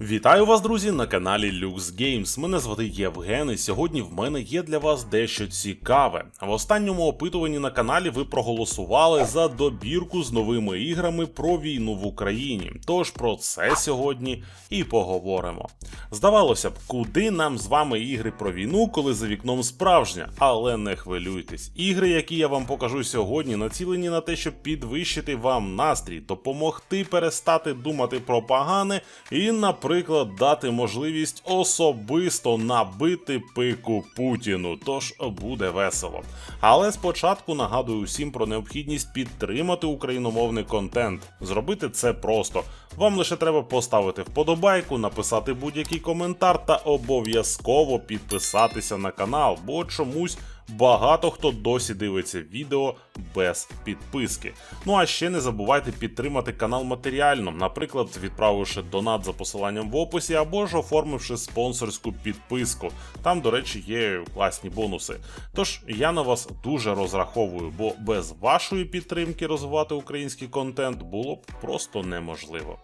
Вітаю вас, друзі, на каналі Lux Games. Мене звати Євген, і сьогодні в мене є для вас дещо цікаве. В останньому опитуванні на каналі ви проголосували за добірку з новими іграми про війну в Україні. Тож про це сьогодні і поговоримо. Здавалося б, куди нам з вами ігри про війну, коли за вікном справжня, але не хвилюйтесь. Ігри, які я вам покажу сьогодні, націлені на те, щоб підвищити вам настрій, допомогти перестати думати про погане і, наприклад, дати можливість особисто набити пику Путіну. Тож буде весело. Але спочатку нагадую усім про необхідність підтримати україномовний контент. Зробити це просто. Вам лише треба поставити вподобайку, написати будь-який коментар та обов'язково підписатися на канал, бо чомусь багато хто досі дивиться відео без підписки. Ну а ще не забувайте підтримати канал матеріально, наприклад, відправивши донат за посиланням в описі, або ж оформивши спонсорську підписку. Там, до речі, є класні бонуси. Тож я на вас дуже розраховую, бо без вашої підтримки розвивати український контент було б просто неможливо.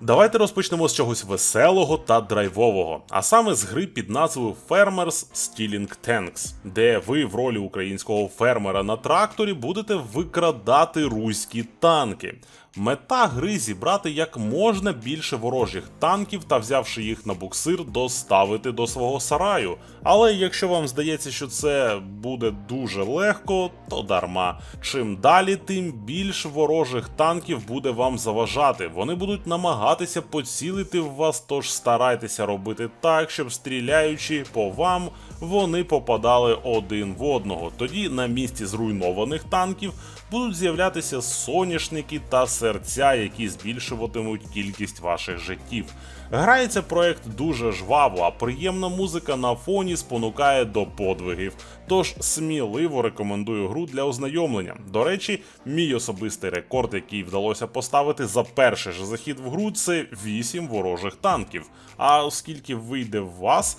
Давайте розпочнемо з чогось веселого та драйвового, а саме з гри під назвою Farmers Stealing Tanks, де ви в ролі українського фермера на тракторі будете викрадати руські танки. Мета гри зібрати як можна більше ворожих танків та, взявши їх на буксир, доставити до свого сараю. Але якщо вам здається, що це буде дуже легко, то дарма. Чим далі, тим більш ворожих танків буде вам заважати. Вони будуть намагатися поцілити в вас, тож старайтеся робити так, щоб стріляючи по вам, вони попадали один в одного. Тоді на місці зруйнованих танків будуть з'являтися соняшники та серця, які збільшуватимуть кількість ваших життів. Грається проект дуже жваво, а приємна музика на фоні спонукає до подвигів. Тож сміливо рекомендую гру для ознайомлення. До речі, мій особистий рекорд, який вдалося поставити за перший же захід в гру, це 8 ворожих танків. А оскільки вийде в вас,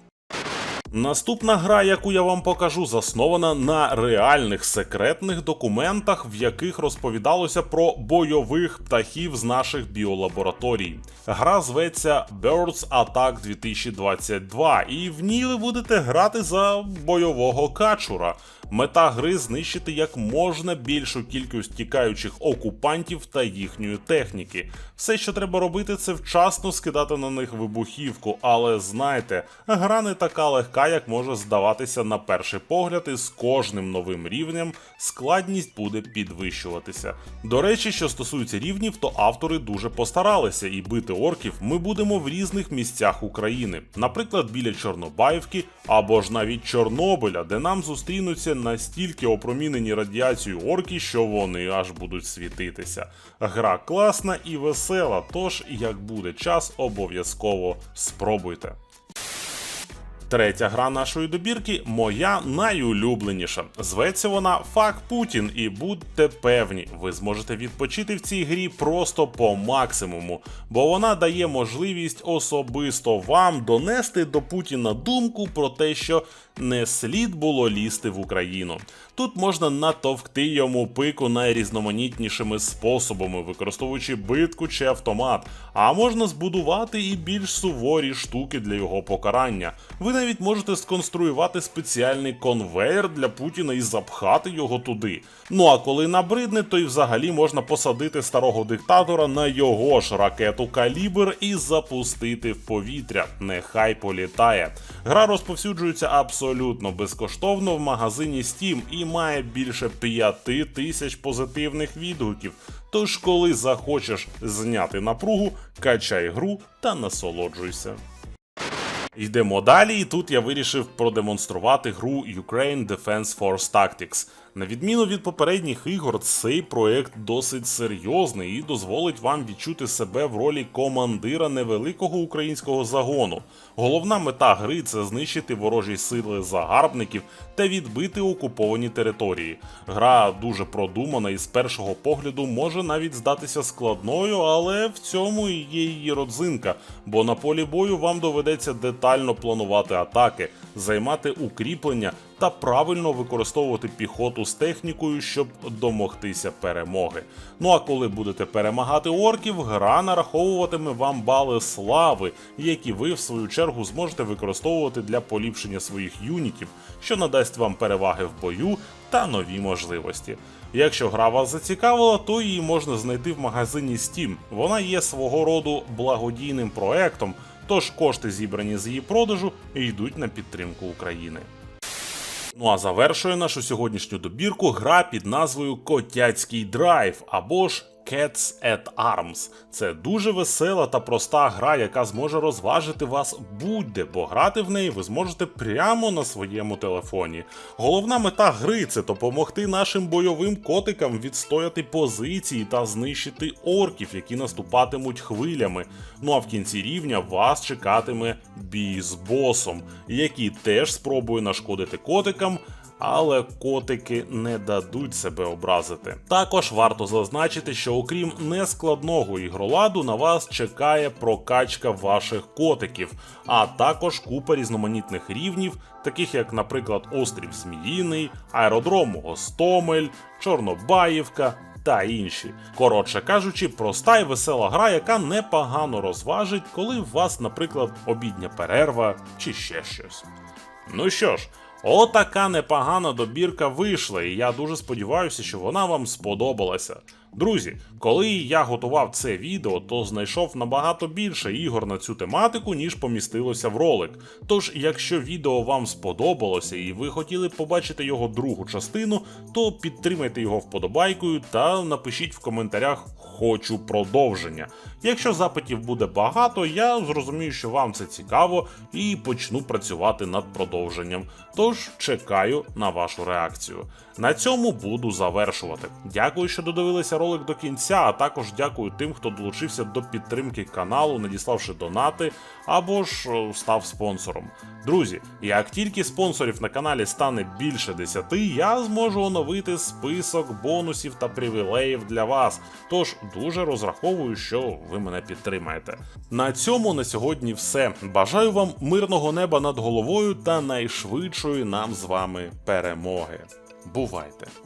Наступна гра, яку я вам покажу, заснована на реальних секретних документах, в яких розповідалося про бойових птахів з наших біолабораторій. Гра зветься Birds Attack 2022, і в ній ви будете грати за бойового качура. Мета гри знищити як можна більшу кількість тікаючих окупантів та їхньої техніки. Все, що треба робити, це вчасно скидати на них вибухівку, але знайте, гра не така легка, як може здаватися на перший погляд, і з кожним новим рівнем складність буде підвищуватися. До речі, що стосується рівнів, то автори дуже постаралися, і бити орків ми будемо в різних місцях України, наприклад, біля Чорнобаївки або ж навіть Чорнобиля, де нам зустрінуться настільки опромінені радіацією орки, що вони аж будуть світитися. Гра класна і весела, тож як буде час, обов'язково спробуйте. Третя гра нашої добірки моя найулюбленіша. Зветься вона Фак Путін, і будьте певні, ви зможете відпочити в цій грі просто по максимуму, бо вона дає можливість особисто вам донести до Путіна думку про те, що не слід було лізти в Україну. Тут можна натовкти йому пику найрізноманітнішими способами, використовуючи битку чи автомат, а можна збудувати і більш суворі штуки для його покарання. Ви навіть можете сконструювати спеціальний конвейер для Путіна і запхати його туди. Ну а коли набридне, то й взагалі можна посадити старого диктатора на його ж ракету калібр і запустити в повітря. Нехай політає. Гра розповсюджується абсолютно безкоштовно в магазині Steam і має більше 5 тисяч позитивних відгуків. Тож, коли захочеш зняти напругу, качай гру та насолоджуйся. Йдемо далі, і тут я вирішив продемонструвати гру Ukraine Defense Force Tactics. На відміну від попередніх ігор, цей проект досить серйозний і дозволить вам відчути себе в ролі командира невеликого українського загону. Головна мета гри це знищити ворожі сили загарбників та відбити окуповані території. Гра дуже продумана і з першого погляду може навіть здатися складною, але в цьому є її родзинка, бо на полі бою вам доведеться детально планувати атаки, займати укріплення та правильно використовувати піхоту з технікою, щоб домогтися перемоги. Ну а коли будете перемагати орків, гра нараховуватиме вам бали слави, які ви в свою чергу зможете використовувати для поліпшення своїх юнітів, що надасть вам переваги в бою та нові можливості. Якщо гра вас зацікавила, то її можна знайти в магазині Steam. Вона є свого роду благодійним проектом, тож кошти, зібрані з її продажу, йдуть на підтримку України. Ну а завершує нашу сьогоднішню добірку гра під назвою Котяцький драйв або ж Cats at Arms. Це дуже весела та проста гра, яка зможе розважити вас будь-де, бо грати в неї ви зможете прямо на своєму телефоні. Головна мета гри це допомогти нашим бойовим котикам відстояти позиції та знищити орків, які наступатимуть хвилями. Ну а в кінці рівня вас чекатиме бій з босом, який теж спробує нашкодити котикам але котики не дадуть себе образити. Також варто зазначити, що окрім нескладного ігроладу, на вас чекає прокачка ваших котиків, а також купа різноманітних рівнів, таких як, наприклад, острів Зміїний, аеродром Гостомель, Чорнобаївка. Та інші. Коротше кажучи, проста і весела гра, яка непогано розважить, коли у вас, наприклад, обідня перерва чи ще щось. Ну що ж, отака непогана добірка вийшла, і я дуже сподіваюся, що вона вам сподобалася. Друзі, коли я готував це відео, то знайшов набагато більше ігор на цю тематику, ніж помістилося в ролик. Тож, якщо відео вам сподобалося і ви хотіли побачити його другу частину, то підтримайте його вподобайкою та напишіть в коментарях хочу продовження. Якщо запитів буде багато, я зрозумію, що вам це цікаво, і почну працювати над продовженням. Тож чекаю на вашу реакцію. На цьому буду завершувати. Дякую, що додивилися ролик до кінця, а також дякую тим, хто долучився до підтримки каналу, надіславши донати або ж е, став спонсором. Друзі, як тільки спонсорів на каналі стане більше 10, я зможу оновити список бонусів та привілеїв для вас. Тож дуже розраховую, що ви мене підтримаєте. На цьому на сьогодні все. Бажаю вам мирного неба над головою та найшвидшої нам з вами перемоги. Бувайте!